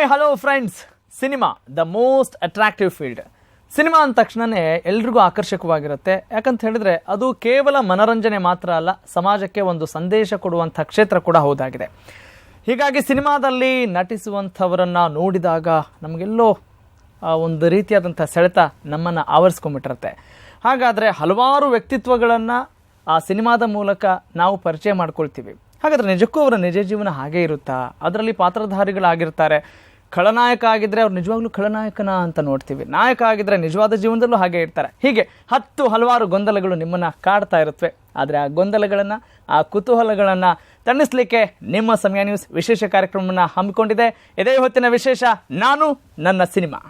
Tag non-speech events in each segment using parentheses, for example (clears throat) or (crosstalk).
Hi hello friends cinema the most attractive field cinema ಅಂದ ತಕ್ಷಣನೇ ಎಲ್ರಿಗೂ ಆಕರ್ಷಕವಾಗಿರುತ್ತೆ. ಯಾಕಂತ ಹೇಳಿದ್ರೆ ಅದು ಕೇವಲ ಮನರಂಜನೆ ಮಾತ್ರ ಅಲ್ಲ, ಸಮಾಜಕ್ಕೆ ಒಂದು ಸಂದೇಶ ಕೊಡುವಂಥ ಕ್ಷೇತ್ರ ಕೂಡ ಹೌದಾಗಿದೆ. ಹೀಗಾಗಿ ಸಿನಿಮಾದಲ್ಲಿ ನಟಿಸುವಂಥವರನ್ನು ನೋಡಿದಾಗ ನಮಗೆಲ್ಲೋ ಒಂದು ರೀತಿಯಾದಂಥ ಸೆಳೆತ ನಮ್ಮನ್ನು ಆವರಿಸ್ಕೊಂಡ್ಬಿಟ್ಟಿರುತ್ತೆ. ಹಾಗಾದರೆ ಹಲವಾರು ವ್ಯಕ್ತಿತ್ವಗಳನ್ನು ಆ ಸಿನಿಮಾದ ಮೂಲಕ ನಾವು ಪರಿಚಯ ಮಾಡ್ಕೊಳ್ತೀವಿ. ಹಾಗಾದ್ರೆ ನಿಜಕ್ಕೂ ಅವರ ನಿಜ ಜೀವನ ಹಾಗೆ ಇರುತ್ತಾ? ಅದರಲ್ಲಿ ಪಾತ್ರಧಾರಿಗಳಾಗಿರ್ತಾರೆ. ಖಳನಾಯಕ ಆಗಿದ್ರೆ ಅವ್ರು ನಿಜವಾಗ್ಲೂ ಖಳನಾಯಕನ ಅಂತ ನೋಡ್ತೀವಿ. ನಾಯಕ ಆಗಿದ್ರೆ ನಿಜವಾದ ಜೀವನದಲ್ಲೂ ಹಾಗೆ ಇರ್ತಾರೆ. ಹೀಗೆ ಹತ್ತು ಹಲವಾರು ಗೊಂದಲಗಳು ನಿಮ್ಮನ್ನ ಕಾಡ್ತಾ ಇರುತ್ತವೆ ಆದರೆ ಆ ಗೊಂದಲಗಳನ್ನು, ಆ ಕುತೂಹಲಗಳನ್ನು ತಣಿಸ್ಲಿಕ್ಕೆ ನಿಮ್ಮ ಸಮಯ ನ್ಯೂಸ್ ವಿಶೇಷ ಕಾರ್ಯಕ್ರಮವನ್ನು ಹಮ್ಮಿಕೊಂಡಿದೆ. ಇದೇ ಹೊತ್ತಿನ ವಿಶೇಷ, ನಾನು ನನ್ನ cinema.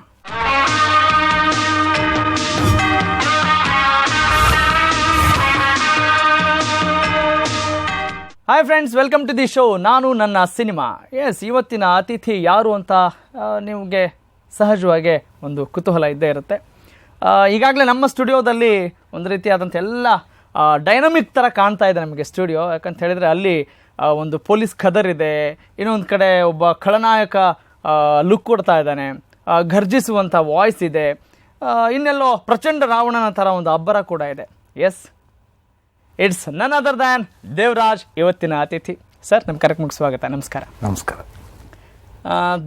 Hi friends welcome to the show ನಾನು ನನ್ನ ಸಿನಿಮಾ. ಎಸ್ ಇವತ್ತಿನ ಅತಿಥಿ ಯಾರು ಅಂತ ನಿಮಗೆ ಸಹಜವಾಗಿ ಒಂದು ಕುತೂಹಲ ಇದ್ದೇ ಇರುತ್ತೆ. ಈಗಾಗಲೇ ನಮ್ಮ ಸ್ಟುಡಿಯೋದಲ್ಲಿ ಒಂದು ರೀತಿಯಾದಂಥ ಎಲ್ಲ ಡೈನಮಿಕ್ ಥರ ಕಾಣ್ತಾ ಇದೆ ನಮಗೆ ಸ್ಟುಡಿಯೋ. ಯಾಕಂತ ಹೇಳಿದರೆ ಅಲ್ಲಿ ಒಂದು ಪೊಲೀಸ್ ಖದರ್ ಇದೆ. ಇನ್ನೊಂದು ಕಡೆ ಒಬ್ಬ ಖಳನಾಯಕ ಲುಕ್ ಕೊಡ್ತಾ ಇದ್ದಾನೆ. ಘರ್ಜಿಸುವಂಥ ವಾಯ್ಸ್ ಇದೆ. ಇನ್ನೆಲ್ಲೋ ಪ್ರಚಂಡ ರಾವಣನ ಥರ ಒಂದು ಅಬ್ಬರ ಕೂಡ ಇದೆ. Yes it's none other than Devaraj ಇವತ್ತಿನ ಅತಿಥಿ. ಸರ್ ನಮ್ಮ ಕಾರ್ಯಕ್ರಮಕ್ಕೆ ಸ್ವಾಗತ ನಮಸ್ಕಾರ. ನಮಸ್ಕಾರ.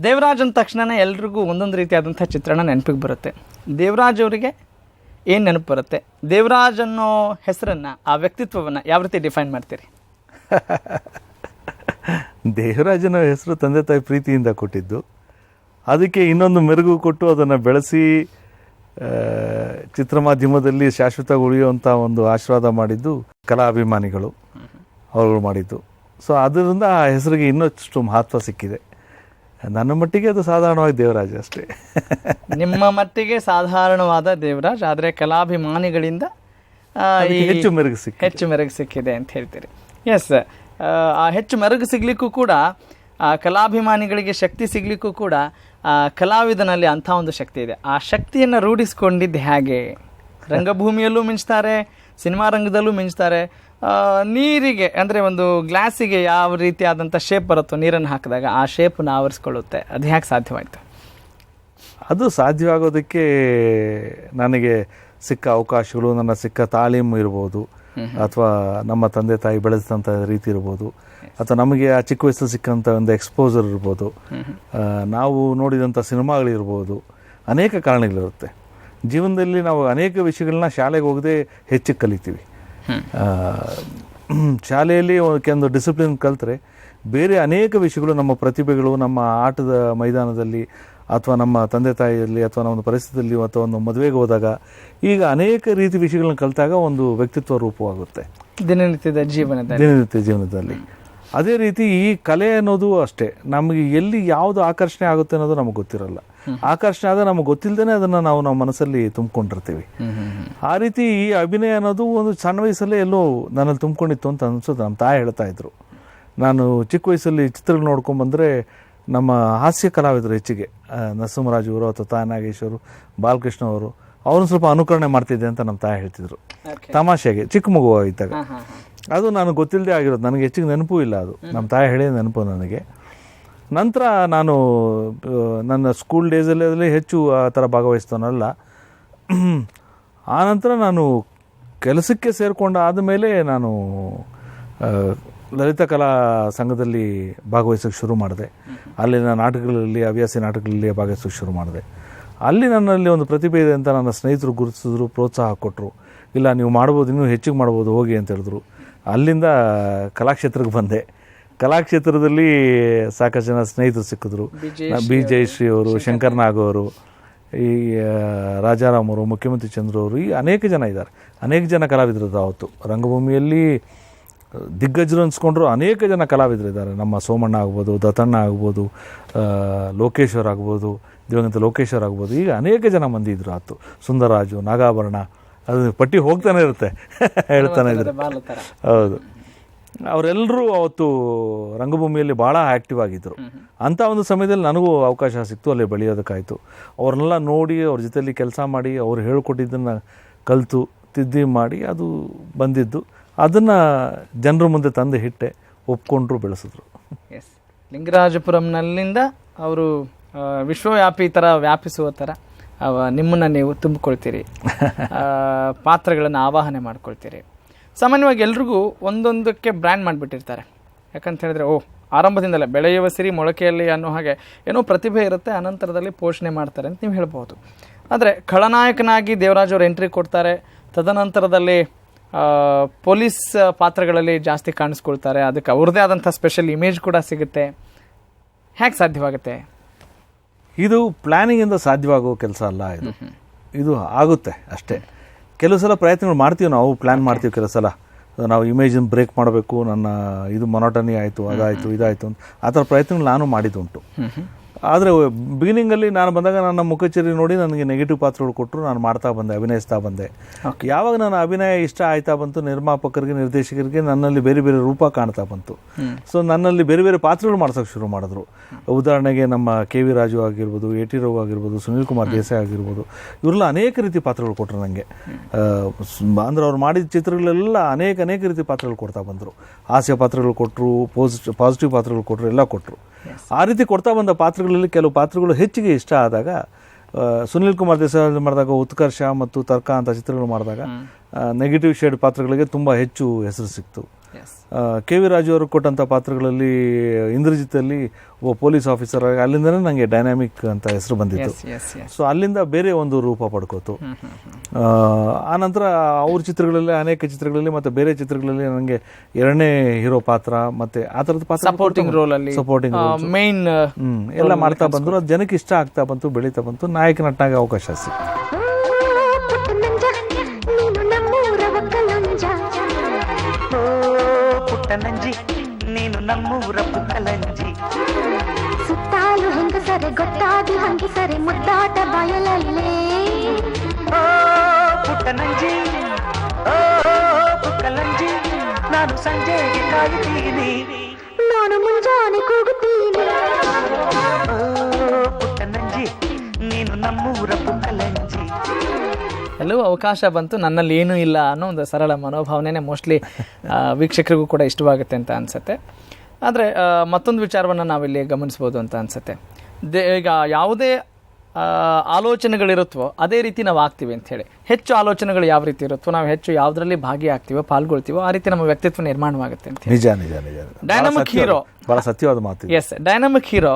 ದೇವರಾಜ್ ಅಂದ ತಕ್ಷಣನೇ ಎಲ್ರಿಗೂ ಒಂದೊಂದು ರೀತಿಯಾದಂಥ ಚಿತ್ರಣ ನೆನಪಿಗೆ ಬರುತ್ತೆ. ದೇವರಾಜ್ ಅವರಿಗೆ ಏನು ನೆನಪು ಬರುತ್ತೆ? ದೇವರಾಜ್ ಅನ್ನೋ ಹೆಸರನ್ನು ಆ ವ್ಯಕ್ತಿತ್ವವನ್ನು ಯಾವ ರೀತಿ ಡಿಫೈನ್ ಮಾಡ್ತೀರಿ? (laughs) ದೇವರಾಜನ ಹೆಸರು ತಂದೆ ತಾಯಿ ಪ್ರೀತಿಯಿಂದ ಕೊಟ್ಟಿದ್ದು. ಅದಕ್ಕೆ ಇನ್ನೊಂದು ಮೆರುಗು ಕೊಟ್ಟು ಅದನ್ನು ಬೆಳೆಸಿ ಚಿತ್ರಮಾಧ್ಯಮದಲ್ಲಿ ಶಾಶ್ವತ ಉಳಿಯುವಂಥ ಒಂದು ಆಶೀರ್ವಾದ ಮಾಡಿದ್ದು ಕಲಾಭಿಮಾನಿಗಳು ಅವರು ಮಾಡಿದ್ದು. ಸೊ ಅದರಿಂದ ಆ ಹೆಸರಿಗೆ ಇನ್ನಷ್ಟು ಮಹತ್ವ ಸಿಕ್ಕಿದೆ. ನನ್ನ ಮಟ್ಟಿಗೆ ಅದು ಸಾಧಾರಣವಾಗಿ ದೇವರಾಜ ಅಷ್ಟೇ. ನಿಮ್ಮ ಮಟ್ಟಿಗೆ ಸಾಧಾರಣವಾದ ದೇವರಾಜ್ ಆದರೆ ಕಲಾಭಿಮಾನಿಗಳಿಂದ ಹೆಚ್ಚು ಮೆರುಗು ಸಿಕ್ಕ ಹೆಚ್ಚು ಮೆರುಗು ಸಿಕ್ಕಿದೆ ಅಂತ ಹೇಳ್ತೀರಿ. ಎಸ್ ಆ ಹೆಚ್ಚು ಮೆರುಗು ಸಿಗ್ಲಿಕ್ಕೂ ಕೂಡ ಆ ಕಲಾಭಿಮಾನಿಗಳಿಗೆ ಶಕ್ತಿ ಸಿಗ್ಲಿಕ್ಕೂ ಕೂಡ ಕಲಾವಿದನಲ್ಲಿ ಅಂಥ ಒಂದು ಶಕ್ತಿ ಇದೆ. ಆ ಶಕ್ತಿಯನ್ನು ರೂಢಿಸ್ಕೊಂಡಿದ್ದು ಹೇಗೆ? ರಂಗಭೂಮಿಯಲ್ಲೂ ಮಿಂಚ್ತಾರೆ ಸಿನಿಮಾ ರಂಗದಲ್ಲೂ ಮಿಂಚ್ತಾರೆ. ನೀರಿಗೆ ಅಂದರೆ ಒಂದು ಗ್ಲಾಸಿಗೆ ಯಾವ ರೀತಿಯಾದಂಥ ಶೇಪ್ ಬರುತ್ತೋ ನೀರನ್ನು ಹಾಕಿದಾಗ ಆ ಶೇಪನ್ನು ಆವರಿಸ್ಕೊಳ್ಳುತ್ತೆ. ಅದು ಹೇಗೆ ಸಾಧ್ಯವಾಯಿತು? ಅದು ಸಾಧ್ಯವಾಗೋದಕ್ಕೆ ನನಗೆ ಸಿಕ್ಕ ಅವಕಾಶಗಳು ನನ್ನ ಸಿಕ್ಕ ತಾಲೀಮು ಇರ್ಬೋದು ಅಥವಾ ನಮ್ಮ ತಂದೆ ತಾಯಿ ಬೆಳೆಸಿದಂಥ ರೀತಿ ಇರ್ಬೋದು. ಅಥವಾ ನಮಗೆ ಆ ಚಿಕ್ಕ ವಯಸ್ಸಲ್ಲಿ ಸಿಕ್ಕಂಥ ಒಂದು ಎಕ್ಸ್ಪೋಸರ್ ಇರ್ಬೋದು. ನಾವು ನೋಡಿದಂಥ ಸಿನಿಮಾಗಳಿರ್ಬೋದು ಅನೇಕ ಕಾರಣಗಳಿರುತ್ತೆ. ಜೀವನದಲ್ಲಿ ನಾವು ಅನೇಕ ವಿಷಯಗಳನ್ನ ಶಾಲೆಗೆ ಹೋಗದೆ ಹೆಚ್ಚು ಕಲಿತೀವಿ. ಶಾಲೆಯಲ್ಲಿ ಕೆಲವೊಂದು ಡಿಸಿಪ್ಲಿನ್ ಕಲಿತ್ರೆ ಬೇರೆ ಅನೇಕ ವಿಷಯಗಳು ನಮ್ಮ ಪ್ರತಿಭೆಗಳು ನಮ್ಮ ಆಟದ ಮೈದಾನದಲ್ಲಿ ಅಥವಾ ನಮ್ಮ ತಂದೆ ತಾಯಿಯಲ್ಲಿ ಅಥವಾ ನಮ್ಮ ಪರಿಸ್ಥಿತಿಯಲ್ಲಿ ಅಥವಾ ಒಂದು ಮದುವೆಗೆ ಹೋದಾಗ ಈಗ ಅನೇಕ ರೀತಿ ವಿಷಯಗಳನ್ನ ಕಲಿತಾಗ ಒಂದು ವ್ಯಕ್ತಿತ್ವ ರೂಪವಾಗುತ್ತೆ. ದಿನನಿತ್ಯದ ಜೀವನದಲ್ಲಿ. ದಿನನಿತ್ಯ ಜೀವನದಲ್ಲಿ. ಅದೇ ರೀತಿ ಈ ಕಲೆ ಅನ್ನೋದು ಅಷ್ಟೇ. ನಮಗೆ ಎಲ್ಲಿ ಯಾವುದು ಆಕರ್ಷಣೆ ಆಗುತ್ತೆ ಅನ್ನೋದು ನಮಗೆ ಗೊತ್ತಿರಲ್ಲ. ಆಕರ್ಷಣೆ ಆದ ನಮಗೆ ಗೊತ್ತಿಲ್ಲದೇ ಅದನ್ನು ನಾವು ನಮ್ಮ ಮನಸ್ಸಲ್ಲಿ ತುಂಬಿಕೊಂಡಿರ್ತೀವಿ. ಆ ರೀತಿ ಈ ಅಭಿನಯ ಅನ್ನೋದು ಒಂದು ಸಣ್ಣ ವಯಸ್ಸಲ್ಲೇ ಎಲ್ಲೋ ನನ್ನಲ್ಲಿ ತುಂಬಿಕೊಂಡಿತ್ತು ಅಂತ ಅನ್ಸುತ್ತೆ. ನಮ್ಮ ತಾಯಿ ಹೇಳ್ತಾ ಇದ್ರು. ನಾನು ಚಿಕ್ಕ ವಯಸ್ಸಲ್ಲಿ ಚಿತ್ರಗಳು ನೋಡ್ಕೊಂಬಂದರೆ ನಮ್ಮ ಹಾಸ್ಯ ಕಲಾವಿದರು ಹೆಚ್ಚಿಗೆ. ನರಸಿಂಹರಾಜು ಅವರು ಅಥವಾ ತಾ ನಾಗೇಶ್ವರು ಬಾಲಕೃಷ್ಣ ಅವರು. ಅವ್ರನ್ನ ಸ್ವಲ್ಪ ಅನುಕರಣೆ ಮಾಡ್ತಿದ್ದೆ ಅಂತ ನಮ್ಮ ತಾಯಿ ಹೇಳ್ತಿದ್ರು. ತಮಾಷೆಗೆ ಚಿಕ್ಕ ಮಗು ಇದ್ದಾಗ. ಅದು ನಾನು ಗೊತ್ತಿಲ್ಲದೆ ಆಗಿರೋದು. ನನಗೆ ಹೆಚ್ಚಿಗೆ ನೆನಪು ಇಲ್ಲ ಅದು. ನಮ್ಮ ತಾಯಿ ಹೇಳಿದ ನೆನಪು ನನಗೆ. ನಂತರ ನಾನು ನನ್ನ ಸ್ಕೂಲ್ ಡೇಸಲ್ಲಿ ಹೆಚ್ಚು ಆ ಥರ ಆ ನಂತರ ನಾನು ಕೆಲಸಕ್ಕೆ ಸೇರಿಕೊಂಡ ಆದಮೇಲೆ ನಾನು ಲಲಿತ ಕಲಾ ಸಂಘದಲ್ಲಿ ಭಾಗವಹಿಸೋಕ್ಕೆ ಶುರು ಮಾಡಿದೆ. ಅಲ್ಲಿನ ನಾಟಕಗಳಲ್ಲಿ ಹವ್ಯಾಸಿ ನಾಟಕಗಳಲ್ಲಿ ಭಾಗವಹಿಸೋಕ್ಕೆ ಶುರು ಮಾಡಿದೆ. ಅಲ್ಲಿ ನನ್ನಲ್ಲಿ ಒಂದು ಪ್ರತಿಭೆ ಇದೆ ಅಂತ ನನ್ನ ಸ್ನೇಹಿತರು ಗುರುತಿಸಿದ್ರು ಪ್ರೋತ್ಸಾಹ ಕೊಟ್ಟರು. ಇಲ್ಲ ನೀವು ಮಾಡ್ಬೋದು ಇನ್ನೂ ಹೆಚ್ಚಿಗೆ ಮಾಡ್ಬೋದು ಹೋಗಿ ಅಂತ ಹೇಳಿದ್ರು. ಅಲ್ಲಿಂದ ಕಲಾಕ್ಷೇತ್ರಕ್ಕೆ ಬಂದೆ. ಕಲಾಕ್ಷೇತ್ರದಲ್ಲಿ ಸಾಕಷ್ಟು ಜನ ಸ್ನೇಹಿತರು ಸಿಕ್ಕಿದ್ರು. ಬಿ ಜಯಶ್ರೀ ಅವರು ಶಂಕರ್ ನಾಗ್ ಅವರು ಈ ರಾಜಾರಾಮವರು ರಾಜಾರಾಮ್ ಅವರು ಮುಖ್ಯಮಂತ್ರಿ ಚಂದ್ರ ಅವರು ಈ ಅನೇಕ ಜನ ಇದ್ದಾರೆ. ಅನೇಕ ಜನ ಕಲಾವಿದರು ಅವತ್ತು ರಂಗಭೂಮಿಯಲ್ಲಿ ದಿಗ್ಗಜರು ಅನ್ಸ್ಕೊಂಡ್ರು ಅನೇಕ ಜನ ಕಲಾವಿದರು ಇದ್ದಾರೆ. ನಮ್ಮ ಸೋಮಣ್ಣ ಆಗ್ಬೋದು ದತ್ತಣ್ಣ ಆಗ್ಬೋದು ಲೋಕೇಶ್ವರ ಲೋಕೇಶ್ವರ್ ಆಗ್ಬೋದು ದಿವಂಗತ ಲೋಕೇಶ್ವರ್ ಆಗ್ಬೋದು ಈಗ ಅನೇಕ ಜನ ಮಂದಿ ಇದ್ದರು ಆತು ಸುಂದರರಾಜು ನಾಗಾಭರಣ ಅದು ಪಟ್ಟಿ ಹೋಗ್ತಾನೆ ಇರುತ್ತೆ. ಹೇಳ್ತಾನೆ ಇದ್ರೆ. ಹೌದು. ಅವರೆಲ್ಲರೂ ಅವತ್ತು ರಂಗಭೂಮಿಯಲ್ಲಿ ಭಾಳ ಆ್ಯಕ್ಟಿವ್ ಆಗಿದ್ದರು ಅಂಥ ಒಂದು ಸಮಯದಲ್ಲಿ ನನಗೂ ಅವಕಾಶ ಸಿಕ್ತು ಅಲ್ಲಿ ಬೆಳೆಯೋದಕ್ಕಾಯಿತು. ಅವ್ರನ್ನೆಲ್ಲ ನೋಡಿ ಅವ್ರ ಜೊತೆಯಲ್ಲಿ ಕೆಲಸ ಮಾಡಿ ಅವ್ರು ಹೇಳ್ಕೊಟ್ಟಿದ್ದನ್ನು ಕಲಿತು ತಿದ್ದಿ ಮಾಡಿ ಅದು ಬಂದಿದ್ದು. ಅದನ್ನು ಜನರ ಮುಂದೆ ತಂದು ಹಿಟ್ಟೆ ಒಪ್ಕೊಂಡ್ರು ಬೆಳೆಸಿದ್ರು. ಎಸ್ ಲಿಂಗರಾಜಪುರಂನಲ್ಲಿಂದ ಅವರು ವಿಶ್ವವ್ಯಾಪಿ ಥರ ವ್ಯಾಪಿಸುವ ಥರ ಅವ ನಿಮ್ಮನ್ನು ನೀವು ತುಂಬಿಕೊಳ್ತೀರಿ. (laughs) ಪಾತ್ರಗಳನ್ನು ಆವಾಹನೆ ಮಾಡ್ಕೊಳ್ತೀರಿ. ಸಾಮಾನ್ಯವಾಗಿ ಎಲ್ರಿಗೂ ಒಂದೊಂದಕ್ಕೆ ಬ್ರ್ಯಾಂಡ್ ಮಾಡಿಬಿಟ್ಟಿರ್ತಾರೆ. ಯಾಕಂತ ಹೇಳಿದ್ರೆ ಓ ಆರಂಭದಿಂದಲೇ ಬೆಳೆಯುವ ಸಿರಿ ಮೊಳಕೆಯಲ್ಲಿ ಅನ್ನೋ ಹಾಗೆ ಏನೋ ಪ್ರತಿಭೆ ಇರುತ್ತೆ ಅನಂತರದಲ್ಲಿ ಪೋಷಣೆ ಮಾಡ್ತಾರೆ ಅಂತ ನೀವು ಹೇಳ್ಬೋದು ಆದರೆ ಖಳನಾಯಕನಾಗಿ ದೇವರಾಜ್ ಅವರು ಎಂಟ್ರಿ ಕೊಡ್ತಾರೆ ತದನಂತರದಲ್ಲಿ ಪೊಲೀಸ್ ಪಾತ್ರಗಳಲ್ಲಿ ಜಾಸ್ತಿ ಕಾಣಿಸ್ಕೊಳ್ತಾರೆ ಅದಕ್ಕೆ ಅವ್ರದ್ದೇ ಆದಂಥ ಸ್ಪೆಷಲ್ ಇಮೇಜ್ ಕೂಡ ಸಿಗುತ್ತೆ. ಹೇಗೆ ಸಾಧ್ಯವಾಗುತ್ತೆ. ಇದು ಪ್ಲ್ಯಾನಿಂಗಿಂದ ಸಾಧ್ಯವಾಗುವ ಕೆಲಸ ಅಲ್ಲ ಇದು. ಇದು ಆಗುತ್ತೆ ಅಷ್ಟೇ. ಕೆಲವು ಸಲ ಪ್ರಯತ್ನಗಳು ಮಾಡ್ತೀವಿ ನಾವು ಪ್ಲ್ಯಾನ್ ಮಾಡ್ತೀವಿ ಕೆಲವು ಸಲ. ನಾವು ಇಮೇಜನ್ನು ಬ್ರೇಕ್ ಮಾಡಬೇಕು ನನ್ನ ಇದು ಮೊನೋಟನಿ ಆಯಿತು ಅದಾಯಿತು ಇದಾಯಿತು ಅಂತ. ಆ ಥರ ಪ್ರಯತ್ನಗಳು ನಾನು ಮಾಡಿದ್ದುಂಟು ಆದರೆ ಬಿಗಿನಿಂಗಲ್ಲಿ ನಾನು ಬಂದಾಗ ನನ್ನ ಮುಖಚರಿ ನೋಡಿ ನನಗೆ ನೆಗೆಟಿವ್ ಪಾತ್ರಗಳು ಕೊಟ್ಟರು ನಾನು ಮಾಡ್ತಾ ಬಂದೆ ಅಭಿನಯಿಸ್ತಾ ಬಂದೆ. ಯಾವಾಗ ನನ್ನ ಅಭಿನಯ ಇಷ್ಟ ಆಯ್ತಾ ಬಂತು ನಿರ್ಮಾಪಕರಿಗೆ ನಿರ್ದೇಶಕರಿಗೆ ನನ್ನಲ್ಲಿ ಬೇರೆ ಬೇರೆ ರೂಪ ಕಾಣ್ತಾ ಬಂತು. ಸೊ ನನ್ನಲ್ಲಿ ಬೇರೆ ಬೇರೆ ಪಾತ್ರಗಳು ಮಾಡ್ಸೋಕೆ ಶುರು ಮಾಡಿದ್ರು. ಉದಾಹರಣೆಗೆ ನಮ್ಮ ಕೆ ವಿ ರಾಜು ಆಗಿರ್ಬೋದು ಎ ಟಿ ರಾವ್ ಆಗಿರ್ಬೋದು ಸುನೀಲ್ ಕುಮಾರ್ ದೇಸಾಯಿ ಆಗಿರ್ಬೋದು ಇವರೆಲ್ಲ ಅನೇಕ ರೀತಿ ಪಾತ್ರಗಳು ಕೊಟ್ಟರು ನನಗೆ ಅಂದ್ರೆ ಅವ್ರು ಮಾಡಿದ ಚಿತ್ರಗಳೆಲ್ಲ ಅನೇಕ ಅನೇಕ ರೀತಿ ಪಾತ್ರಗಳು ಕೊಡ್ತಾ ಬಂದರು. ಹಾಸ್ಯ ಪಾತ್ರಗಳು ಕೊಟ್ಟರು ಪಾಸಿಟಿವ್ ಪಾಸಿಟಿವ್ ಪಾತ್ರಗಳು ಕೊಟ್ಟರು ಎಲ್ಲ ಕೊಟ್ಟರು ಆ ರೀತಿ ಕೊಡ್ತಾ ಬಂದ ಪಾತ್ರಗಳಲ್ಲಿ ಕೆಲವು ಪಾತ್ರಗಳು ಹೆಚ್ಚಿಗೆ ಇಷ್ಟ ಆದಾಗ ಸುನಿಲ್ ಕುಮಾರ್ ದೇಸಾಯಿ ಮಾಡಿದಾಗ ಉತ್ಕರ್ಷ ಮತ್ತು ತರ್ಕ ಅಂತ ಚಿತ್ರಗಳು ಮಾಡಿದಾಗ ನೆಗೆಟಿವ್ ಶೇಡ್ ಪಾತ್ರಗಳಿಗೆ ತುಂಬ ಹೆಚ್ಚು ಹೆಸರು ಸಿಕ್ತು. ಕೆ ವಿ ರಾಜು ಅವರು ಕೊಟ್ಟಂಥ ಪಾತ್ರಗಳಲ್ಲಿ ಇಂದ್ರಜಿತಲ್ಲಿ ಒಬ್ಬ ಪೊಲೀಸ್ ಆಫೀಸರ್ ಆಗಿ ಅಲ್ಲಿಂದನೇ ನನಗೆ ಡೈನಾಮಿಕ್ ಅಂತ ಹೆಸರು ಬಂದಿತ್ತು. ಸೊ ಅಲ್ಲಿಂದ ಬೇರೆ ಒಂದು ರೂಪ ಪಡ್ಕೋತು. ಆ, ಆನಂತರ ಅವ್ರ ಚಿತ್ರಗಳಲ್ಲಿ ಅನೇಕ ಚಿತ್ರಗಳಲ್ಲಿ ಮತ್ತು ಬೇರೆ ಚಿತ್ರಗಳಲ್ಲಿ ನನಗೆ ಎರಡನೇ ಹೀರೋ ಪಾತ್ರ ಮತ್ತೆ ಆ ಥರದ ಪಾತ್ರ ಸಪೋರ್ಟಿಂಗ್ ರೋಲ್ ಅಲ್ಲಿ ಸಪೋರ್ಟಿಂಗ್ ಮೇನ್ ಹ್ಮ್ ಎಲ್ಲ ಮಾಡ್ತಾ ಬಂದ್ರು. ಅದು ಜನಕ್ಕೆ ಇಷ್ಟ ಆಗ್ತಾ ಬಂತು ಬೆಳೀತಾ ಬಂತು. ನಾಯಕ ನಟನಾಗ ಅವಕಾಶ ಸಿಕ್ತು. ನೀನು ನಮ್ಮೂರ ಪುಕ್ಕಲಂಜಿ ಸುತ್ತಾಲು ಹೆಂಗಸರೆ ಗೊತ್ತಾಗಿ ಹಂಗಿಸರೆ ಮುದ್ದಾಟ ಬಯಲಲ್ಲೇ ಓ ಪುಟ್ಟನಂಜಿ ಓ ಪುಕ್ಕಲಂಜಿ ನಾನು ಸಂಜೆಗೆ ಕಾಯುತ್ತೀನಿ ನಾನು ಮುಂಜಾನೆ ಕೂಗುತ್ತೀನಿ ಓ ಪುಟ್ಟನಂಜಿ ನೀನು ನಮ್ಮೂರ ಪುಕ್ಕಲಂಜಿ ಎಲ್ಲವೂ ಅವಕಾಶ ಬಂತು. ನನ್ನಲ್ಲಿ ಏನೂ ಇಲ್ಲ ಅನ್ನೋ ಒಂದು ಸರಳ ಮನೋಭಾವನೆ ಮೋಸ್ಟ್ಲಿ ವೀಕ್ಷಕರಿಗೂ ಕೂಡ ಇಷ್ಟವಾಗುತ್ತೆ ಅಂತ ಅನ್ಸುತ್ತೆ. ಆದರೆ ಮತ್ತೊಂದು ವಿಚಾರವನ್ನು ನಾವಿಲ್ಲಿ ಗಮನಿಸ್ಬೋದು ಅಂತ ಅನ್ಸುತ್ತೆ. ದೇ ಈಗ ಯಾವುದೇ ಆಲೋಚನೆಗಳಿರುತ್ತೋ ಅದೇ ರೀತಿ ನಾವು ಆಗ್ತೀವಿ ಅಂತ ಹೇಳಿ. ಹೆಚ್ಚು ಆಲೋಚನೆಗಳು ಯಾವ ರೀತಿ ಇರುತ್ತೋ ನಾವು ಹೆಚ್ಚು ಯಾವುದರಲ್ಲಿ ಭಾಗಿಯಾಗ್ತೀವೋ ಪಾಲ್ಗೊಳ್ತೀವೋ ಆ ರೀತಿ ನಮ್ಮ ವ್ಯಕ್ತಿತ್ವ ನಿರ್ಮಾಣವಾಗುತ್ತೆ ಅಂತ ಹೇಳಿ. ನಿಜ ನಿಜ ನಿಜ. ಡೈನಮಿಕ್ ಹೀರೋ ಬಹಳ ಸತ್ಯವಾದ ಮಾತು ಎಸ್ ಡೈನಮಿಕ್ ಹೀರೋ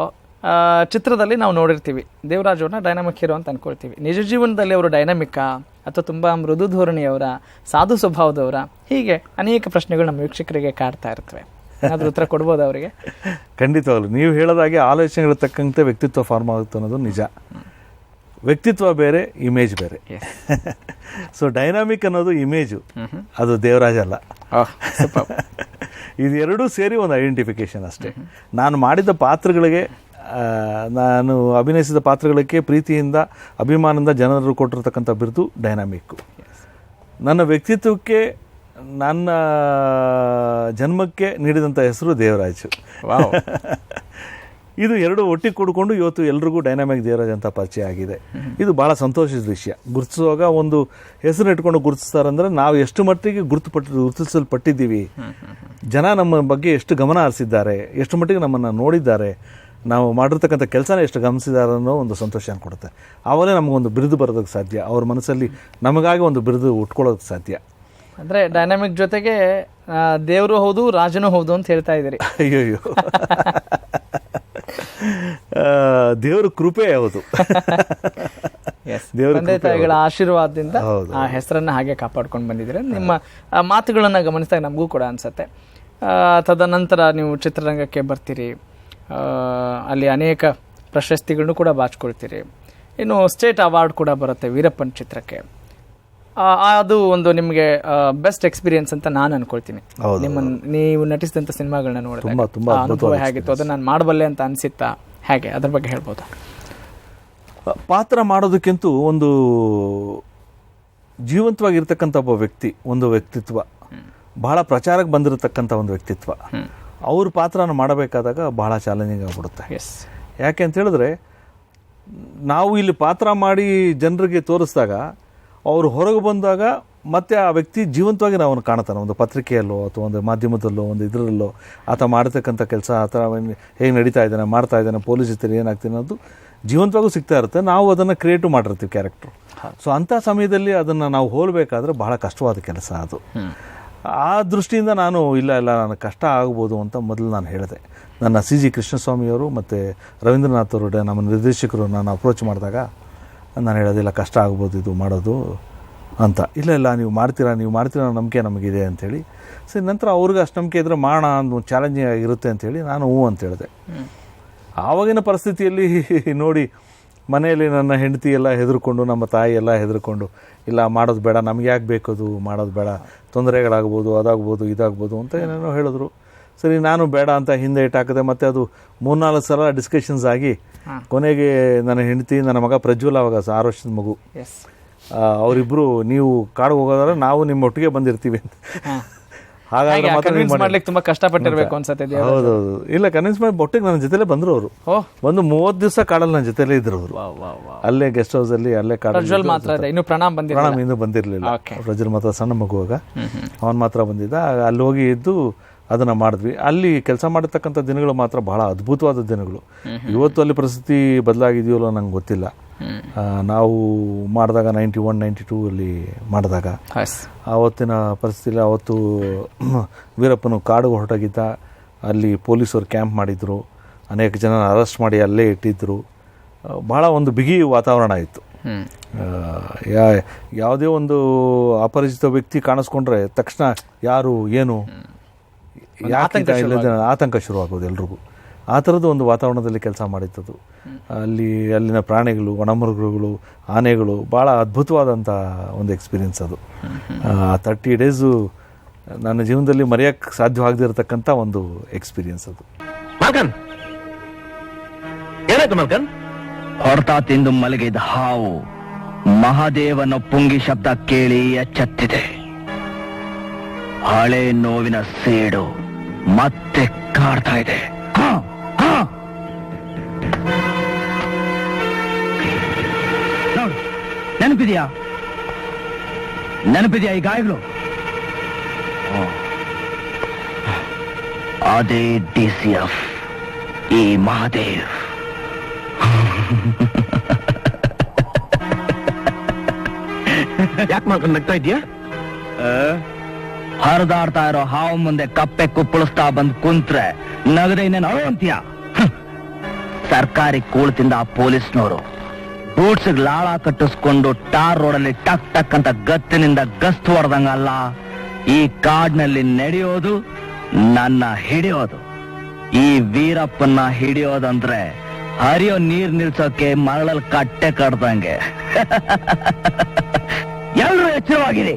ಚಿತ್ರದಲ್ಲಿ ನಾವು ನೋಡಿರ್ತೀವಿ. ದೇವರಾಜ್ ಅವ್ರನ್ನ ಡೈನಾಮಿಕ್ ಹೀರೋ ಅಂತ ಅನ್ಕೊಳ್ತೀವಿ. ನಿಜ ಜೀವನದಲ್ಲಿ ಅವರು ಡೈನಾಮಿಕ್ಕಾ ಅಥವಾ ತುಂಬ ಮೃದು ಧೋರಣೆಯವರ ಸಾಧು ಸ್ವಭಾವದವರ ಹೀಗೆ ಅನೇಕ ಪ್ರಶ್ನೆಗಳು ನಮ್ಮ ವೀಕ್ಷಕರಿಗೆ ಕಾಡ್ತಾ ಇರ್ತವೆ. ಅದ್ರ ಉತ್ತರ ಕೊಡ್ಬೋದು ಅವರಿಗೆ? ಖಂಡಿತವಾಗ್ಲು. ನೀವು ಹೇಳೋದಾಗೆ ಆಲೋಚನೆಗಳ ತಕ್ಕಂತೆ ವ್ಯಕ್ತಿತ್ವ ಫಾರ್ಮ್ ಆಗುತ್ತೆ ಅನ್ನೋದು ನಿಜ. ವ್ಯಕ್ತಿತ್ವ ಬೇರೆ ಇಮೇಜ್ ಬೇರೆ. ಸೊ ಡೈನಾಮಿಕ್ ಅನ್ನೋದು ಇಮೇಜು ಅದು ದೇವರಾಜ್ ಅಲ್ಲ. (laughs) ಇದು ಎರಡೂ ಸೇರಿ ಒಂದು ಐಡೆಂಟಿಫಿಕೇಶನ್ ಅಷ್ಟೇ. ನಾನು ಮಾಡಿದ ಪಾತ್ರಗಳಿಗೆ ನಾನು ಅಭಿನಯಿಸಿದ ಪಾತ್ರಗಳಿಗೆ ಪ್ರೀತಿಯಿಂದ ಅಭಿಮಾನದಿಂದ ಜನರು ಕೊಟ್ಟಿರ್ತಕ್ಕಂಥ ಬಿರುದು ಡೈನಾಮಿಕ್ಕು. ನನ್ನ ವ್ಯಕ್ತಿತ್ವಕ್ಕೆ ನನ್ನ ಜನ್ಮಕ್ಕೆ ನೀಡಿದಂಥ ಹೆಸರು ದೇವರಾಜು. (laughs) ಇದು ಎರಡು ಒಟ್ಟಿಗೆ ಕೂಡಿಕೊಂಡು ಇವತ್ತು ಎಲ್ರಿಗೂ ಡೈನಾಮಿಕ್ ದೇವರಾಜ್ ಅಂತ ಪರಿಚಯ ಆಗಿದೆ. ಇದು ಭಾಳ ಸಂತೋಷದ ವಿಷಯ. ಗುರುತಿಸುವಾಗ ಒಂದು ಹೆಸರು ಇಟ್ಕೊಂಡು ಗುರುತಿಸ್ತಾರಂದ್ರೆ ನಾವು ಎಷ್ಟು ಮಟ್ಟಿಗೆ ಗುರುತುಪಟ್ಟು ಗುರುತಿಸಲ್ಪಟ್ಟಿದ್ದೀವಿ. ಜನ ನಮ್ಮ ಬಗ್ಗೆ ಎಷ್ಟು ಗಮನ ಹರಿಸಿದ್ದಾರೆ ಎಷ್ಟು ಮಟ್ಟಿಗೆ ನಮ್ಮನ್ನು ನೋಡಿದ್ದಾರೆ ನಾವು ಮಾಡಿರ್ತಕ್ಕಂಥ ಕೆಲಸನ ಎಷ್ಟು ಗಮನಿಸಿದಾರ ಅನ್ನೋ ಒಂದು ಸಂತೋಷ ಕೊಡುತ್ತೆ. ಆವಾಗಲೇ ನಮಗೊಂದು ಬಿರುದು ಬರೋದಕ್ಕೆ ಸಾಧ್ಯ. ಅವ್ರ ಮನಸ್ಸಲ್ಲಿ ನಮಗಾಗಿ ಒಂದು ಬಿರುದು ಉಟ್ಕೊಳ್ಳೋದಕ್ಕೆ ಸಾಧ್ಯ. ಅಂದರೆ ಡೈನಾಮಿಕ್ ಜೊತೆಗೆ ದೇವರು ಹೌದು ರಾಜನೂ ಹೌದು ಅಂತ ಹೇಳ್ತಾ ಇದ್ದೀರಿ. ಅಯ್ಯೋ ಅಯ್ಯೋ ದೇವ್ರ ಕೃಪೆ ಹೌದು. ದೇವರ ತಂದೆ ತಾಯಿಗಳ ಆಶೀರ್ವಾದದಿಂದ. ಆ ಹೆಸರನ್ನ ಹಾಗೆ ಕಾಪಾಡ್ಕೊಂಡು ಬಂದಿದ್ದೀರಿ. ನಿಮ್ಮ ಮಾತುಗಳನ್ನ ಗಮನಿಸಿದಾಗ ನಮಗೂ ಕೂಡ ಅನ್ಸುತ್ತೆ. ತದನಂತರ ನೀವು ಚಿತ್ರರಂಗಕ್ಕೆ ಬರ್ತೀರಿ. ಅಲ್ಲಿ ಅನೇಕ ಪ್ರಶಸ್ತಿಗಳನ್ನು ಕೂಡ ಬಾಚಿಕೊಳ್ತೀರಿ. ಇನ್ನು ಸ್ಟೇಟ್ ಅವಾರ್ಡ್ ಕೂಡ ಬರುತ್ತೆ ವೀರಪ್ಪನ ಚಿತ್ರಕ್ಕೆ. ಅದು ಒಂದು ನಿಮಗೆ ಬೆಸ್ಟ್ ಎಕ್ಸ್ಪೀರಿಯನ್ಸ್ ಅಂತ ನಾನು ಅನ್ಕೊಳ್ತೀನಿ. ನಿಮ್ಮ ನೀವು ನಟಿಸಿದಂಥ ಸಿನಿಮಾಗಳನ್ನ ನೋಡಿದಾಗ. ಅನುಭವ ಹೇಗಿತ್ತು? ಅದನ್ನ ನಾನು ಮಾಡಬಲ್ಲೆ ಅಂತ ಅನ್ಸಿತ್ತಾ? ಹೇಗೆ? ಅದ್ರ ಬಗ್ಗೆ ಹೇಳ್ಬೋದು? ಪಾತ್ರ ಮಾಡೋದಕ್ಕಿಂತ ಒಂದು ಜೀವಂತವಾಗಿರ್ತಕ್ಕಂಥ ಒಬ್ಬ ವ್ಯಕ್ತಿ ಒಂದು ವ್ಯಕ್ತಿತ್ವ. ಬಹಳ ಪ್ರಚಾರಕ್ಕೆ ಬಂದಿರತಕ್ಕಂಥ ಒಂದು ವ್ಯಕ್ತಿತ್ವ. ಅವ್ರ ಪಾತ್ರನ ಮಾಡಬೇಕಾದಾಗ ಬಹಳ ಚಾಲೆಂಜಿಂಗ್ ಆಗಿಬಿಡುತ್ತೆ. ಎಸ್ ಯಾಕೆ ಅಂತ ಹೇಳಿದ್ರೆ ನಾವು ಇಲ್ಲಿ ಪಾತ್ರ ಮಾಡಿ ಜನರಿಗೆ ತೋರಿಸಿದಾಗ ಅವರು ಹೊರಗೆ ಬಂದಾಗ ಮತ್ತೆ ಆ ವ್ಯಕ್ತಿ ಜೀವಂತವಾಗಿ ನಾವು ಕಾಣ್ತಾನೆ ಒಂದು ಪತ್ರಿಕೆಯಲ್ಲೋ ಅಥವಾ ಒಂದು ಮಾಧ್ಯಮದಲ್ಲೋ ಒಂದು ಇದರಲ್ಲೋ ಆತ ಮಾಡ್ತಕ್ಕಂಥ ಕೆಲಸ ಆ ಥರ ಹೇಗೆ ನಡೀತಾ ಇದ್ದಾನೆ ಮಾಡ್ತಾ ಇದ್ದಾನೆ ಪೊಲೀಸ್ ಇರ್ತಾರೆ ಏನಾಗ್ತೀನಿ ಅನ್ನೋದು ಜೀವಂತವಾಗೂ ಸಿಗ್ತಾ ಇರುತ್ತೆ. ನಾವು ಅದನ್ನು ಕ್ರಿಯೇಟಿವ್ ಮಾಡಿರ್ತೀವಿ ಕ್ಯಾರೆಕ್ಟ್ರು ಸೊ ಅಂಥ ಸಮಯದಲ್ಲಿ ಅದನ್ನು ನಾವು ಹೋಲಬೇಕಾದ್ರೆ ಬಹಳ ಕಷ್ಟವಾದ ಕೆಲಸ ಅದು. ಆ ದೃಷ್ಟಿಯಿಂದ ನಾನು ಇಲ್ಲ ಇಲ್ಲ ನನಗೆ ಕಷ್ಟ ಆಗ್ಬೋದು ಅಂತ ಮೊದಲು ನಾನು ಹೇಳಿದೆ. ನನ್ನ ಸಿ ಜಿ ಕೃಷ್ಣಸ್ವಾಮಿಯವರು ಮತ್ತು ರವೀಂದ್ರನಾಥ್ ಅವರು ನಮ್ಮ ನಿರ್ದೇಶಕರು ನಾನು ಅಪ್ರೋಚ್ ಮಾಡಿದಾಗ ನಾನು ಹೇಳೋದಿಲ್ಲ ಕಷ್ಟ ಆಗ್ಬೋದು ಇದು ಮಾಡೋದು ಅಂತ. ಇಲ್ಲ ಇಲ್ಲ ನೀವು ಮಾಡ್ತೀರಾ ನೀವು ಮಾಡ್ತೀರಾ ನಂಬಿಕೆ ನಮಗಿದೆ ಅಂಥೇಳಿ. ಸರಿ ನಂತರ ಅವ್ರಿಗೆ ಅಷ್ಟು ನಂಬಿಕೆ ಇದ್ದರೆ ಮಾಡೋಣ ಒಂದು ಚಾಲೆಂಜಿಂಗ್ ಆಗಿರುತ್ತೆ ಅಂತೇಳಿ ನಾನು ಹ್ಞೂ ಅಂತ ಹೇಳಿದೆ. ಆವಾಗಿನ ಪರಿಸ್ಥಿತಿಯಲ್ಲಿ (laughs) ನೋಡಿ ಮನೆಯಲ್ಲಿ ನನ್ನ ಹೆಂಡತಿ ಎಲ್ಲ ಹೆದರ್ಕೊಂಡು ನಮ್ಮ ತಾಯಿ ಎಲ್ಲ ಹೆದರ್ಕೊಂಡು ಇಲ್ಲ ಮಾಡೋದು ಬೇಡ ನಮ್ಗೆ ಯಾಕೆ ಬೇಕದು ಮಾಡೋದು ಬೇಡ. ತೊಂದರೆಗಳಾಗ್ಬೋದು ಅದಾಗ್ಬೋದು ಇದಾಗ್ಬೋದು ಅಂತ ಏನೇನೋ ಹೇಳಿದ್ರು. ಸರಿ ನಾನು ಬೇಡ ಅಂತ ಹಿಂದೆ ಇಟ್ಟಾಕಿದೆ ಮತ್ತು ಅದು ಮೂರ್ನಾಲ್ಕು ಸಲ ಡಿಸ್ಕಷನ್ಸ್ ಆಗಿ ಕೊನೆಗೆ ನನ್ನ ಹೆಂಡತಿ ನನ್ನ ಮಗ ಪ್ರಜ್ವಲ್ ಅವಾಗ ಸ- ಆರು ವರ್ಷದ ಮಗು. ಅವರಿಬ್ಬರು ನೀವು ಕಾಡು ಹೋಗೋದಾದ್ರೆ ನಾವು ನಿಮ್ಮ ಒಟ್ಟಿಗೆ ಬಂದಿರ್ತೀವಿ ಅಂತ. ಹಾಗಾದ್ರೆ ಮಾತ್ರ ನೀವು ಕನ್ವಿನ್ಸ್ ಮಾಡಿ- ಮಾಡ್ಲಿಕ್ಕೆ ತುಂಬಾ ಕಷ್ಟಪಟ್ಟಿರ್ಬೇಕು ಅನ್ಸತ್ತೆ ದೇವ್ರು. ಹೌದೌದು ಇಲ್ಲ ಕನ್ವಿನ್ಸ್ ಮಾಡಿ ಒಟ್ಟಿಗೆ ನನ್ನ ಜೊತೆಲೇ ಬಂದ್ರು ಅವರು. ಓ. ಒಂದು ಮೂವತ್ತು ದಿವಸ ಕಾಡಲ್ಲಿ ನನ್ನ ಜೊತೆಲೇ ಇದ್ರು ಅವರು. ಅಲ್ಲೇ ಗೆಸ್ಟ್ ಹೌಸ್ ಅಲ್ಲಿ ಅಲ್ಲೇ ಕಾಡಲ್ಲಿ ಪ್ರಜ್ವಲ್ ಮಾತ್ರ ಇದೆ ಇನ್ನು ಪ್ರಣಾಮ್ ಬಂದಿಲ್ಲ ಪ್ರಾಣಮ್ ಇನ್ನೂ ಬಂದಿರಲಿಲ್ಲ. Okay. ಪ್ರಜ್ವಲ್ ಮಾತ್ರ ಸಣ್ಣ ಮಗುವಾಗ ಅವನು ಮಾತ್ರ ಬಂದಿದ್ದ. ಆಗ ಅಲ್ಲಿ ಹೋಗಿ ಇದ್ದು ಅದನ್ನ ಮಾಡಿದ್ವಿ. ಅಲ್ಲಿ ಕೆಲಸ ಮಾಡಿರ್ತಕ್ಕಂಥ ದಿನಗಳು ಮಾತ್ರ ಬಹಳ ಅದ್ಭುತವಾದ ದಿನಗಳು. ಇವತ್ತು ಅಲ್ಲಿ ಪರಿಸ್ಥಿತಿ ಬದಲಾಗಿದೆಯೋ ನಂಗೆ ಗೊತ್ತಿಲ್ಲ. ನಾವು ಮಾಡಿದಾಗ ನೈಂಟಿ ಒನ್ ನೈಂಟಿ ಟೂ ಅಲ್ಲಿ ಮಾಡಿದಾಗ. ಆವತ್ತಿನ ಪರಿಸ್ಥಿತಿಯಲ್ಲಿ ಆವತ್ತು (clears throat) ವೀರಪ್ಪನು ಕಾಡು ಹೊರಟೋಗಿದ್ದ. ಅಲ್ಲಿ ಪೊಲೀಸರು ಕ್ಯಾಂಪ್ ಮಾಡಿದ್ರು. ಅನೇಕ ಜನ ಅರೆಸ್ಟ್ ಮಾಡಿ ಅಲ್ಲೇ ಇಟ್ಟಿದ್ದರು ಭಾಳ ಬಹಳ ಒಂದು ಬಿಗಿ ವಾತಾವರಣ ಇತ್ತು. ಯಾ ಯಾವುದೇ ಒಂದು ಅಪರಿಚಿತ ವ್ಯಕ್ತಿ ಕಾಣಿಸ್ಕೊಂಡ್ರೆ ತಕ್ಷಣ ಯಾರು ಏನು? ಆತಂಕ ಶುರುವಾಗೋದು ಎಲ್ರಿಗೂ. ಆ ಥರದ ಒಂದು ವಾತಾವರಣದಲ್ಲಿ ಕೆಲಸ ಮಾಡಿದ್ದದು. ಅಲ್ಲಿ ಅಲ್ಲಿನ ಪ್ರಾಣಿಗಳು ವನಮೃಗಗಳು ಆನೆಗಳು ಭಾಳ ಅದ್ಭುತವಾದಂಥ ಒಂದು ಎಕ್ಸ್ಪೀರಿಯನ್ಸ್ ಅದು. ತರ್ಟಿ ಡೇಸು ನನ್ನ ಜೀವನದಲ್ಲಿ ಮರೆಯೋಕ್ಕೆ ಸಾಧ್ಯವಾಗದಿರತಕ್ಕಂಥ ಒಂದು ಎಕ್ಸ್ಪೀರಿಯನ್ಸ್ ಅದು. ಹೊರತಾ ತಿಂದು ಮಲಗಿದ ಹಾವು ಮಹಾದೇವನ ಪುಂಗಿ ಶಬ್ದ ಕೇಳಿ ಎಚ್ಚತ್ತಿದೆ. ಹಳೆ ನೋವಿನ ಸೇಡು ಮತ್ತೆ ಕಾಡ್ತಾ ಇದೆ. ನೆನಪಿದ್ಯಾ? ನೆನಪಿದೆಯಾ ಈ ಗಾಯಗಳು. ಅದೇ ಡಿ ಸಿ ಎಫ್ ಈ ಮಹಾದೇವ್. ಯಾಕೆ ಮಾಡ್ಕೊಂಡು ನಗ್ತಾ ಇದೆಯಾ ಹರಿದಾಡ್ತಾ ಇರೋ ಹಾವು ಮುಂದೆ ಕಪ್ಪೆ ಕುಪ್ಪಳಿಸ್ತಾ ಬಂದ್ ಕುಂತ್ರೆ ನಗದ ಇನ್ನೇನು ಅಂತೀಯ? ಸರ್ಕಾರಿ ಕೂಳತಿಂದ ಆ ಪೊಲೀಸ್ನವರು ಬೂಟ್ಸ್ ಲಾಳ ಕಟ್ಟಿಸ್ಕೊಂಡು ಟಾರ್ ರೋಡಲ್ಲಿ ಟಕ್ ಟಕ್ ಅಂತ ಗತ್ತಿನಿಂದ ಗಸ್ತು ಹೊಡೆದಂಗಲ್ಲ, ಈ ಕಾಡ್ನಲ್ಲಿ ನಡೆಯೋದು ನನ್ನ ಹಿಡಿಯೋದು. ಈ ವೀರಪ್ಪನ್ನ ಹಿಡಿಯೋದಂದ್ರೆ ಹರಿಯೋ ನೀರ್ ನಿಲ್ಸೋಕೆ ಮರಳಲ್ಲಿ ಕಟ್ಟೆ ಕಡ್ದಂಗೆ (laughs) ಎಲ್ಲರೂ ಎಚ್ಚರವಾಗಿರಿ.